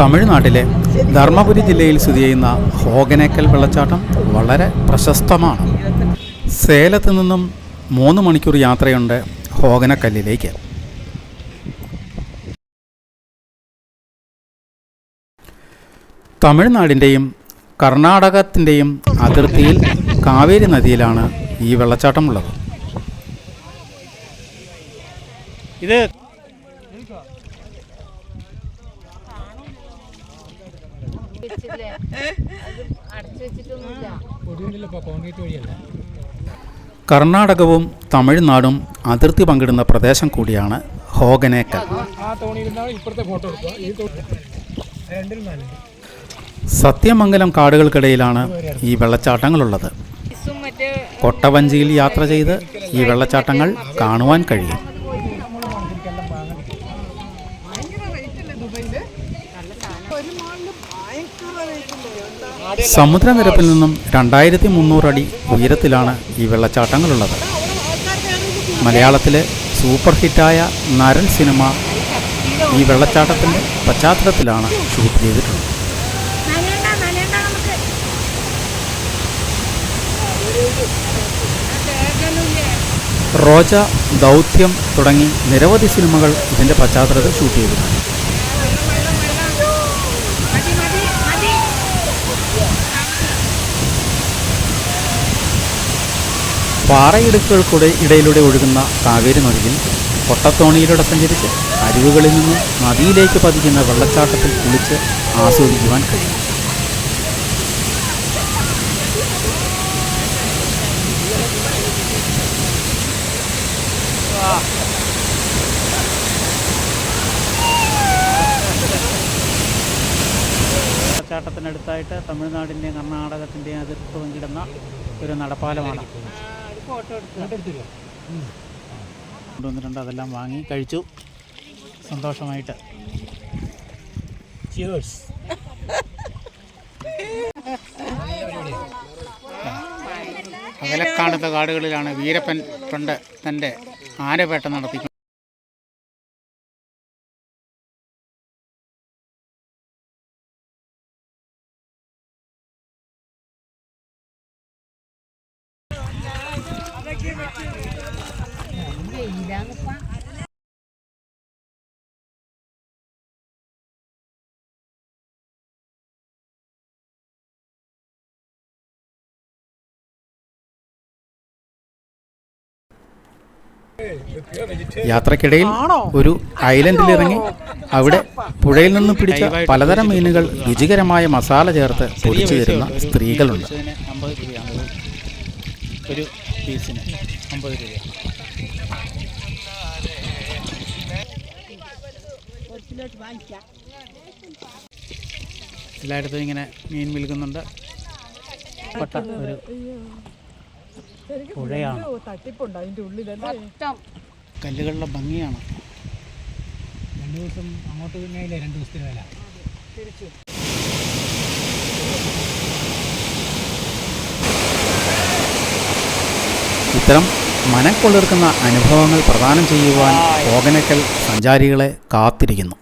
തമിഴ്നാട്ടിലെ ധർമ്മപുരി ജില്ലയിൽ സ്ഥിതി ചെയ്യുന്ന ഹോഗനേക്കൽ വെള്ളച്ചാട്ടം വളരെ പ്രശസ്തമാണ്. സേലത്ത് നിന്നും മൂന്ന് മണിക്കൂർ യാത്രയുണ്ട് ഹോഗനക്കല്ലിലേക്ക്. തമിഴ്നാടിന്റെയും കർണാടകത്തിന്റെയും അതിർത്തിയിൽ കാവേരി നദിയിലാണ് ഈ വെള്ളച്ചാട്ടമുള്ളത് ഇത് കർണാടകവും തമിഴ്നാടും അതിർത്തി പങ്കിടുന്ന പ്രദേശം കൂടിയാണ് ഹോഗനേക്കൽ. സത്യമംഗലം കാടുകൾക്കിടയിലാണ് ഈ വെള്ളച്ചാട്ടങ്ങളുള്ളത്. കൊട്ടവഞ്ചിയിൽ യാത്ര ചെയ്ത് ഈ വെള്ളച്ചാട്ടങ്ങൾ കാണുവാൻ കഴിയും. സമുദ്രനിരപ്പിൽ നിന്നും രണ്ടായിരത്തി മുന്നൂറ് അടി ഉയരത്തിലാണ് ഈ വെള്ളച്ചാട്ടങ്ങളുള്ളത്. മലയാളത്തിലെ സൂപ്പർ ഹിറ്റായ നരൻ സിനിമ ഈ വെള്ളച്ചാട്ടത്തിന്റെ പശ്ചാത്തലത്തിലാണ് ഷൂട്ട് ചെയ്തിട്ടുള്ളത്. റോജ ദൗത്യം തുടങ്ങി നിരവധി സിനിമകൾ ഇതിന്റെ പശ്ചാത്തലത്തിൽ ഷൂട്ട് ചെയ്തിട്ടുണ്ട്. പാറയിടുക്കുകൾക്കൂടെ ഇടയിലൂടെ ഒഴുകുന്ന കാവേരി നദിയിൽ പൊട്ടത്തോണിയിലൂടെ സഞ്ചരിച്ച് അരുവുകളിൽ നിന്ന് നദിയിലേക്ക് പതിക്കുന്ന വെള്ളച്ചാട്ടത്തിൽ കുളിച്ച് ആസ്വദിക്കുവാൻ കഴിയും. വെള്ളച്ചാട്ടത്തിനടുത്തായിട്ട് തമിഴ്നാടിന്റെയും കർണാടകത്തിന്റെയും അതിർത്ത് പങ്കിടുന്ന ഒരു നടപ്പാലമാണ്. ഫോട്ടോ കൊണ്ടുവന്നിട്ടുണ്ട് അതെല്ലാം വാങ്ങി കഴിച്ചു. സന്തോഷമായിട്ട്. അകലക്കാടത്തെ കാടുകളിലാണ് വീരപ്പൻ പണ്ട് തന്റെ ആനവേട്ട നടത്തി യാത്രക്കിടയിൽ ഒരു ഐലൻഡിലിറങ്ങി അവിടെ പുഴയിൽ നിന്നും പിടിച്ച പലതരം മീനുകൾ രുചികരമായ മസാല ചേർത്ത് പൊടിച്ചു തരുന്ന സ്ത്രീകളുണ്ട്. ഒരു പീസിന് അമ്പത് രൂപ. എല്ലായിടത്തും ഇങ്ങനെ മീൻ വിൽക്കുന്നുണ്ട്. പട്ട ഒരു പുഴയാണ്. കല്ലുകളുടെ ഭംഗിയാണ്. രണ്ട് ദിവസം അങ്ങോട്ട് പിന്നെ രണ്ട് ദിവസത്തിന് വില ഇത്തരം മനം കൊള്ളിർക്കുന്ന അനുഭവങ്ങൾ പ്രദാനം ചെയ്യുവാൻ ഓഗനക്കൽ സഞ്ചാരികളെ കാത്തിരിക്കുന്നു.